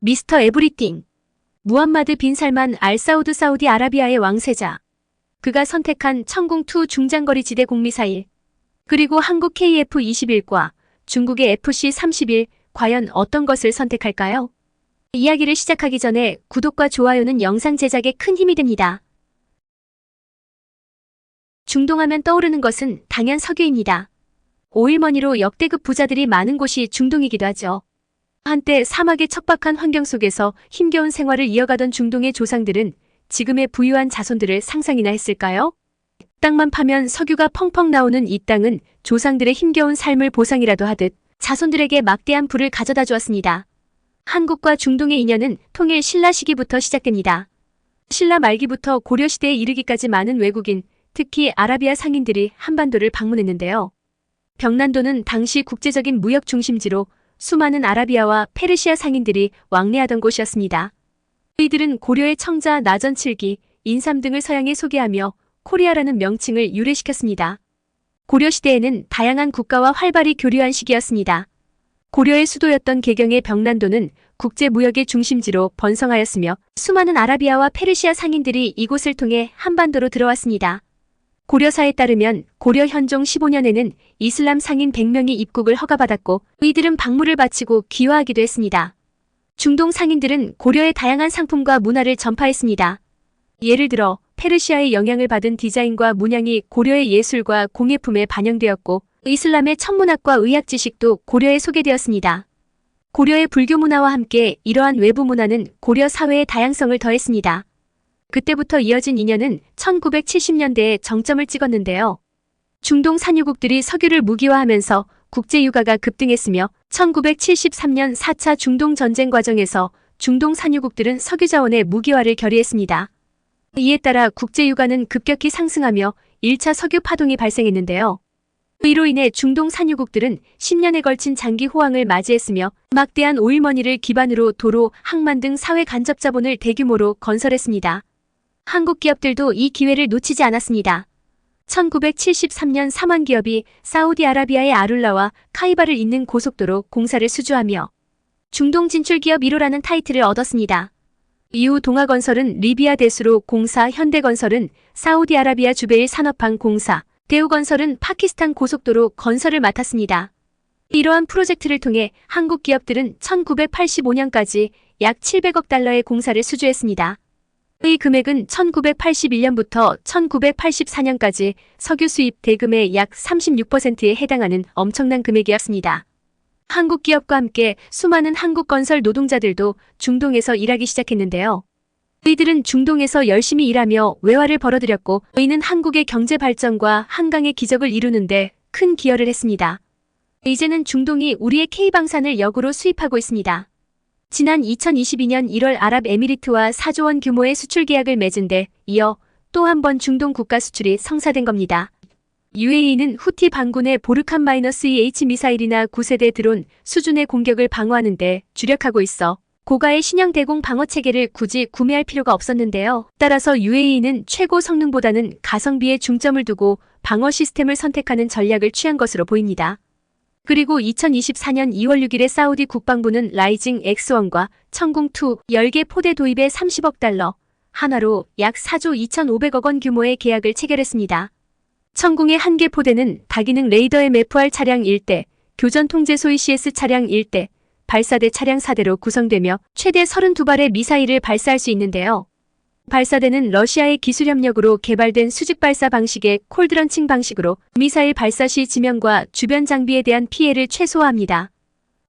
미스터 에브리띵. 무함마드 빈 살만 알 사우드 사우디 아라비아의 왕세자. 그가 선택한 천궁2 중장거리 지대 공미사일. 그리고 한국 KF-21과 중국의 FC-31 과연 어떤 것을 선택할까요? 이야기를 시작하기 전에 구독과 좋아요는 영상 제작에 큰 힘이 됩니다. 중동하면 떠오르는 것은 당연 석유입니다. 오일머니로 역대급 부자들이 많은 곳이 중동이기도 하죠. 한때 사막의 척박한 환경 속에서 힘겨운 생활을 이어가던 중동의 조상들은 지금의 부유한 자손들을 상상이나 했을까요? 땅만 파면 석유가 펑펑 나오는 이 땅은 조상들의 힘겨운 삶을 보상이라도 하듯 자손들에게 막대한 부를 가져다 주었습니다. 한국과 중동의 인연은 통일 신라 시기부터 시작됩니다. 신라 말기부터 고려시대에 이르기까지 많은 외국인, 특히 아라비아 상인들이 한반도를 방문했는데요. 병난도는 당시 국제적인 무역 중심지로 수많은 아라비아와 페르시아 상인들이 왕래하던 곳이었습니다. 이들은 고려의 청자 나전칠기, 인삼 등을 서양에 소개하며 코리아라는 명칭을 유래시켰습니다. 고려시대에는 다양한 국가와 활발히 교류한 시기였습니다. 고려의 수도였던 개경의 병난도는 국제무역의 중심지로 번성하였으며 수많은 아라비아와 페르시아 상인들이 이곳을 통해 한반도로 들어왔습니다. 고려사에 따르면 고려 현종 15년에는 이슬람 상인 100명이 입국을 허가받았고 이들은 박물을 바치고 귀화하기도 했습니다. 중동 상인들은 고려의 다양한 상품과 문화를 전파했습니다. 예를 들어 페르시아의 영향을 받은 디자인과 문양이 고려의 예술과 공예품에 반영되었고 이슬람의 천문학과 의학 지식도 고려에 소개되었습니다. 고려의 불교 문화와 함께 이러한 외부 문화는 고려 사회의 다양성을 더했습니다. 그때부터 이어진 인연은 1970년대에 정점을 찍었는데요. 중동 산유국들이 석유를 무기화하면서 국제 유가가 급등했으며 1973년 4차 중동 전쟁 과정에서 중동 산유국들은 석유 자원의 무기화를 결의했습니다. 이에 따라 국제 유가는 급격히 상승하며 1차 석유 파동이 발생했는데요. 이로 인해 중동 산유국들은 10년에 걸친 장기 호황을 맞이했으며 막대한 오일머니를 기반으로 도로, 항만 등 사회 간접 자본을 대규모로 건설했습니다. 한국 기업들도 이 기회를 놓치지 않았습니다. 1973년 사만 기업이 사우디아라비아의 아룰라와 카이바를 잇는 고속도로 공사를 수주하며 중동 진출 기업 1호라는 타이틀을 얻었습니다. 이후 동아건설은 리비아 대수로 공사, 현대건설은 사우디아라비아 주베일 산업항 공사, 대우건설은 파키스탄 고속도로 건설을 맡았습니다. 이러한 프로젝트를 통해 한국 기업들은 1985년까지 약 700억 달러의 공사를 수주했습니다. 이 금액은 1981년부터 1984년까지 석유 수입 대금의 약 36%에 해당하는 엄청난 금액이었습니다. 한국 기업과 함께 수많은 한국 건설 노동자들도 중동에서 일하기 시작했는데요. 이들은 중동에서 열심히 일하며 외화를 벌어들였고 이는 한국의 경제 발전과 한강의 기적을 이루는데 큰 기여를 했습니다. 이제는 중동이 우리의 K방산을 역으로 수입하고 있습니다. 지난 2022년 1월 아랍에미리트와 4조 원 규모의 수출 계약을 맺은 데 이어 또 한 번 중동 국가 수출이 성사된 겁니다. UAE는 후티 반군의 보르칸-EH 미사일이나 9세대 드론 수준의 공격을 방어하는 데 주력하고 있어 고가의 신형 대공 방어 체계를 굳이 구매할 필요가 없었는데요. 따라서 UAE는 최고 성능보다는 가성비에 중점을 두고 방어 시스템을 선택하는 전략을 취한 것으로 보입니다. 그리고 2024년 2월 6일에 사우디 국방부는 라이징 X1과 천궁2 10개 포대 도입에 30억 달러, 하나로 약 4조 2,500억 원 규모의 계약을 체결했습니다. 천궁의 한 개 포대는 다기능 레이더 MFR 차량 1대, 교전 통제 소위 CS 차량 1대, 발사대 차량 4대로 구성되며 최대 32발의 미사일을 발사할 수 있는데요. 발사대는 러시아의 기술 협력으로 개발된 수직 발사 방식의 콜드런칭 방식으로 미사일 발사 시 지면과 주변 장비에 대한 피해를 최소화합니다.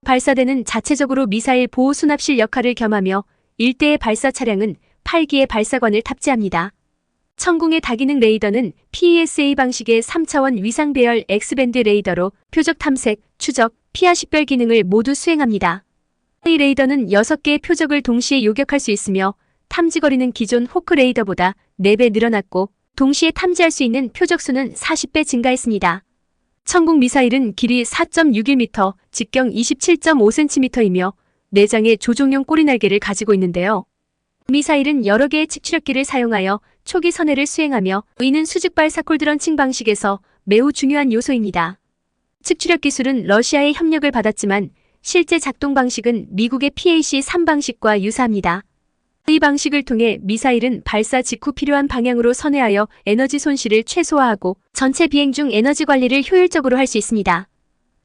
발사대는 자체적으로 미사일 보호 수납실 역할을 겸하며 일대의 발사 차량은 8기의 발사관을 탑재합니다. 천궁의 다기능 레이더는 PESA 방식의 3차원 위상 배열 X밴드 레이더로 표적 탐색, 추적, 피하 식별 기능을 모두 수행합니다. 이 레이더는 6개의 표적을 동시에 요격할 수 있으며 탐지거리는 기존 호크 레이더보다 4배 늘어났고 동시에 탐지할 수 있는 표적 수는 40배 증가했습니다. 천궁 미사일은 길이 4.61m, 직경 27.5cm이며 내장에 조종용 꼬리날개를 가지고 있는데요. 미사일은 여러 개의 측추력기를 사용하여 초기 선회를 수행하며 의는 수직발 사콜드런칭 방식에서 매우 중요한 요소입니다. 측추력 기술은 러시아의 협력을 받았지만 실제 작동 방식은 미국의 PAC-3 방식과 유사합니다. 이 방식을 통해 미사일은 발사 직후 필요한 방향으로 선회하여 에너지 손실을 최소화하고 전체 비행 중 에너지 관리를 효율적으로 할 수 있습니다.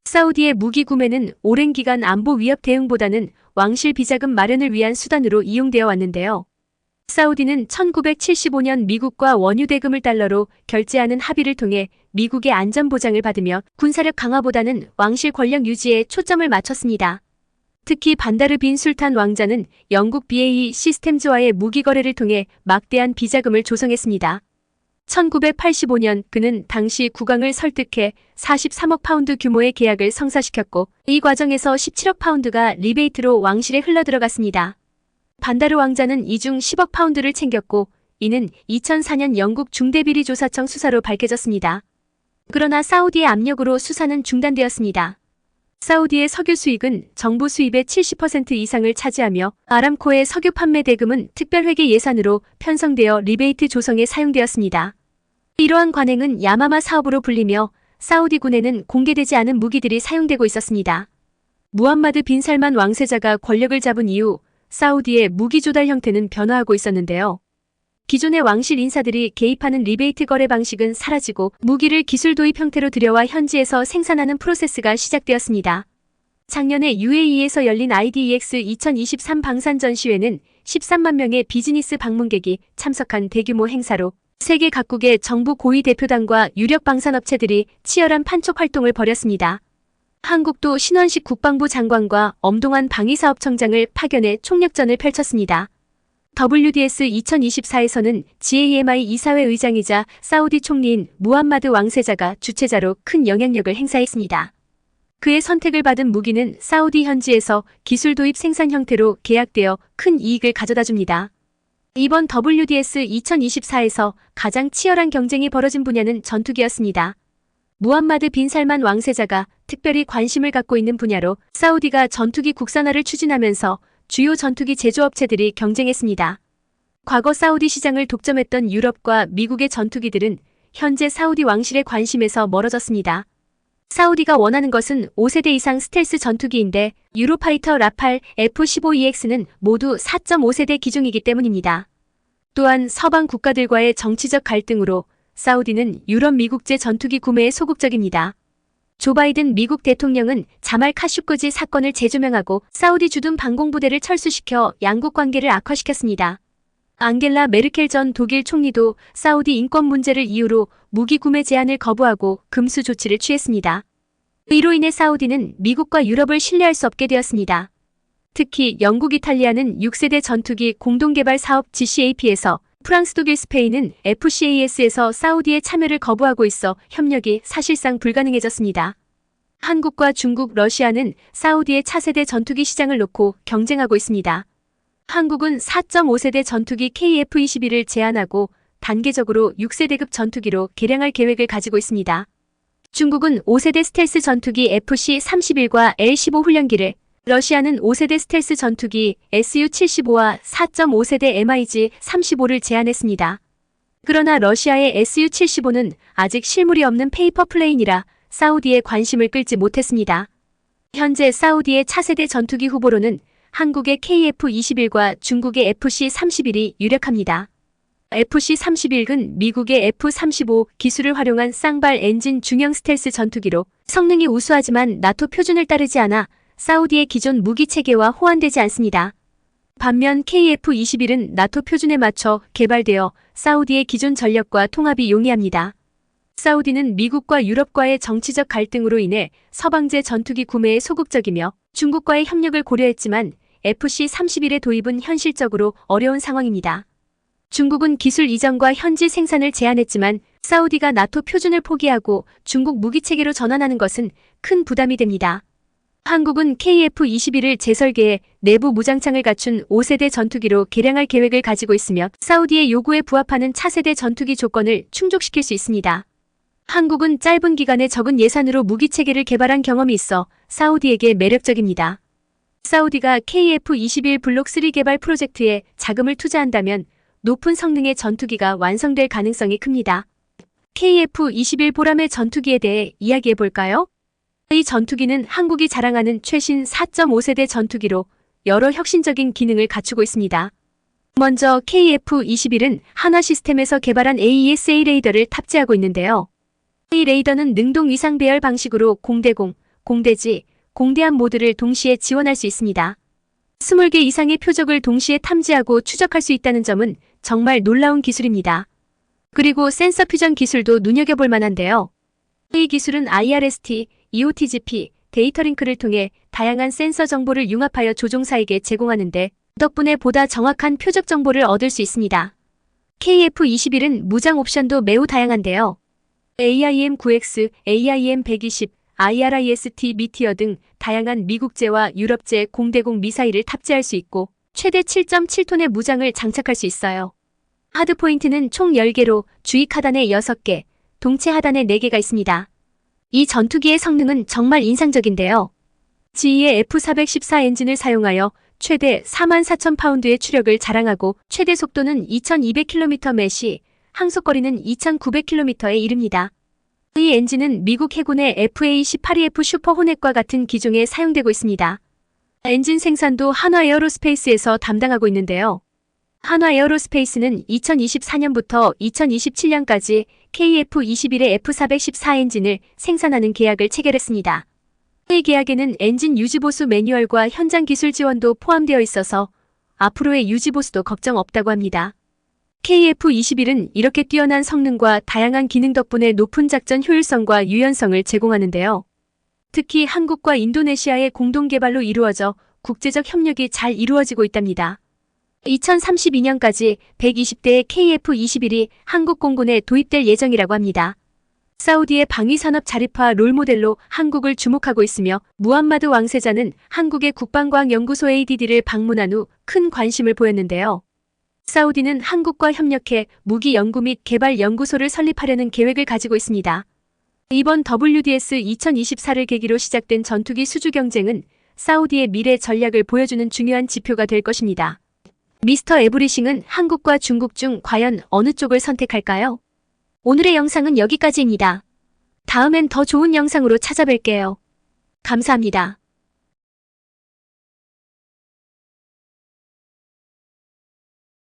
사우디의 무기 구매는 오랜 기간 안보 위협 대응보다는 왕실 비자금 마련을 위한 수단으로 이용되어 왔는데요. 사우디는 1975년 미국과 원유 대금을 달러로 결제하는 합의를 통해 미국의 안전 보장을 받으며 군사력 강화보다는 왕실 권력 유지에 초점을 맞췄습니다. 특히 반다르 빈 술탄 왕자는 영국 BAE 시스템즈와의 무기 거래를 통해 막대한 비자금을 조성했습니다. 1985년 그는 당시 국왕을 설득해 43억 파운드 규모의 계약을 성사시켰고 이 과정에서 17억 파운드가 리베이트로 왕실에 흘러들어갔습니다. 반다르 왕자는 이중 10억 파운드를 챙겼고 이는 2004년 영국 중대비리조사청 수사로 밝혀졌습니다. 그러나 사우디의 압력으로 수사는 중단되었습니다. 사우디의 석유 수익은 정부 수입의 70% 이상을 차지하며 아람코의 석유 판매 대금은 특별회계 예산으로 편성되어 리베이트 조성에 사용되었습니다. 이러한 관행은 야마마 사업으로 불리며 사우디 군에는 공개되지 않은 무기들이 사용되고 있었습니다. 무함마드 빈 살만 왕세자가 권력을 잡은 이후 사우디의 무기 조달 형태는 변화하고 있었는데요. 기존의 왕실 인사들이 개입하는 리베이트 거래 방식은 사라지고 무기를 기술 도입 형태로 들여와 현지에서 생산하는 프로세스가 시작되었습니다. 작년에 UAE에서 열린 IDEX 2023 방산 전시회는 13만 명의 비즈니스 방문객이 참석한 대규모 행사로 세계 각국의 정부 고위 대표단과 유력 방산업체들이 치열한 판촉 활동을 벌였습니다. 한국도 신원식 국방부 장관과 엄동환 방위사업청장을 파견해 총력전을 펼쳤습니다. WDS 2024에서는 GAMI 이사회 의장이자 사우디 총리인 무함마드 왕세자가 주최자로 큰 영향력을 행사했습니다. 그의 선택을 받은 무기는 사우디 현지에서 기술 도입 생산 형태로 계약되어 큰 이익을 가져다 줍니다. 이번 WDS 2024에서 가장 치열한 경쟁이 벌어진 분야는 전투기였습니다. 무함마드 빈 살만 왕세자가 특별히 관심을 갖고 있는 분야로 사우디가 전투기 국산화를 추진하면서 주요 전투기 제조업체들이 경쟁했습니다. 과거 사우디 시장을 독점했던 유럽과 미국의 전투기들은 현재 사우디 왕실의 관심에서 멀어졌습니다. 사우디가 원하는 것은 5세대 이상 스텔스 전투기인데 유로파이터 라팔 F-15EX는 모두 4.5세대 기종이기 때문입니다. 또한 서방 국가들과의 정치적 갈등으로 사우디는 유럽 미국제 전투기 구매에 소극적입니다. 조 바이든 미국 대통령은 자말 카슈크지 사건을 재조명하고 사우디 주둔 방공부대를 철수시켜 양국 관계를 악화시켰습니다. 앙겔라 메르켈 전 독일 총리도 사우디 인권 문제를 이유로 무기 구매 제한을 거부하고 금수 조치를 취했습니다. 이로 인해 사우디는 미국과 유럽을 신뢰할 수 없게 되었습니다. 특히 영국 이탈리아는 6세대 전투기 공동개발 사업 GCAP에서 프랑스, 독일, 스페인은 FCAS에서 사우디의 참여를 거부하고 있어 협력이 사실상 불가능해졌습니다. 한국과 중국, 러시아는 사우디의 차세대 전투기 시장을 놓고 경쟁하고 있습니다. 한국은 4.5세대 전투기 KF-21을 제한하고 단계적으로 6세대급 전투기로 개량할 계획을 가지고 있습니다. 중국은 5세대 스텔스 전투기 FC-31과 L-15 훈련기를 러시아는 5세대 스텔스 전투기 Su-75와 4.5세대 MiG-35를 제안했습니다. 그러나 러시아의 Su-75는 아직 실물이 없는 페이퍼 플레인이라 사우디의 관심을 끌지 못했습니다. 현재 사우디의 차세대 전투기 후보로는 한국의 KF-21과 중국의 FC-31이 유력합니다. FC-31은 미국의 F-35 기술을 활용한 쌍발 엔진 중형 스텔스 전투기로 성능이 우수하지만 나토 표준을 따르지 않아 사우디의 기존 무기 체계와 호환되지 않습니다. 반면 KF-21은 나토 표준에 맞춰 개발되어 사우디의 기존 전력과 통합이 용이합니다. 사우디는 미국과 유럽과의 정치적 갈등으로 인해 서방제 전투기 구매에 소극적이며 중국과의 협력을 고려했지만 FC-31의 도입은 현실적으로 어려운 상황입니다. 중국은 기술 이전과 현지 생산을 제한했지만 사우디가 나토 표준을 포기하고 중국 무기 체계로 전환하는 것은 큰 부담이 됩니다. 한국은 KF-21을 재설계해 내부 무장창을 갖춘 5세대 전투기로 개량할 계획을 가지고 있으며 사우디의 요구에 부합하는 차세대 전투기 조건을 충족시킬 수 있습니다. 한국은 짧은 기간에 적은 예산으로 무기 체계를 개발한 경험이 있어 사우디에게 매력적입니다. 사우디가 KF-21 블록 3 개발 프로젝트에 자금을 투자한다면 높은 성능의 전투기가 완성될 가능성이 큽니다. KF-21 보람의 전투기에 대해 이야기해 볼까요? 이 전투기는 한국이 자랑하는 최신 4.5세대 전투기로 여러 혁신적인 기능을 갖추고 있습니다. 먼저 KF-21은 한화 시스템에서 개발한 AESA 레이더를 탑재하고 있는데요. 이 레이더는 능동 위상 배열 방식으로 공대공, 공대지, 공대함 모드를 동시에 지원할 수 있습니다. 20개 이상의 표적을 동시에 탐지하고 추적할 수 있다는 점은 정말 놀라운 기술입니다. 그리고 센서 퓨전 기술도 눈여겨볼 만한데요. 이 기술은 IRST, EOTGP, 데이터링크를 통해 다양한 센서 정보를 융합하여 조종사에게 제공하는데 덕분에 보다 정확한 표적 정보를 얻을 수 있습니다. KF-21은 무장 옵션도 매우 다양한데요. AIM-9X, AIM-120, IRIS-T 미티어 등 다양한 미국제와 유럽제 공대공 미사일을 탑재할 수 있고 최대 7.7톤의 무장을 장착할 수 있어요. 하드포인트는 총 10개로 주익 하단에 6개, 동체 하단에 4개가 있습니다. 이 전투기의 성능은 정말 인상적인데요. GE의 F414 엔진을 사용하여 최대 44,000파운드의 추력을 자랑하고 최대 속도는 2200km 매시, 항속거리는 2900km에 이릅니다. 이 엔진은 미국 해군의 FA-18EF 슈퍼 호넷과 같은 기종에 사용되고 있습니다. 엔진 생산도 한화 에어로스페이스에서 담당하고 있는데요. 한화 에어로스페이스는 2024년부터 2027년까지 KF-21의 F414 엔진을 생산하는 계약을 체결했습니다. 이 계약에는 엔진 유지보수 매뉴얼과 현장 기술 지원도 포함되어 있어서 앞으로의 유지보수도 걱정 없다고 합니다. KF-21은 이렇게 뛰어난 성능과 다양한 기능 덕분에 높은 작전 효율성과 유연성을 제공하는데요. 특히 한국과 인도네시아의 공동 개발로 이루어져 국제적 협력이 잘 이루어지고 있답니다. 2032년까지 120대의 KF-21이 한국 공군에 도입될 예정이라고 합니다. 사우디의 방위산업 자립화 롤모델로 한국을 주목하고 있으며 무함마드 왕세자는 한국의 국방과학 연구소 ADD를 방문한 후 큰 관심을 보였는데요. 사우디는 한국과 협력해 무기 연구 및 개발 연구소를 설립하려는 계획을 가지고 있습니다. 이번 WDS 2024를 계기로 시작된 전투기 수주 경쟁은 사우디의 미래 전략을 보여주는 중요한 지표가 될 것입니다. 미스터 에브리싱은 한국과 중국 중 과연 어느 쪽을 선택할까요? 오늘의 영상은 여기까지입니다. 다음엔 더 좋은 영상으로 찾아뵐게요. 감사합니다.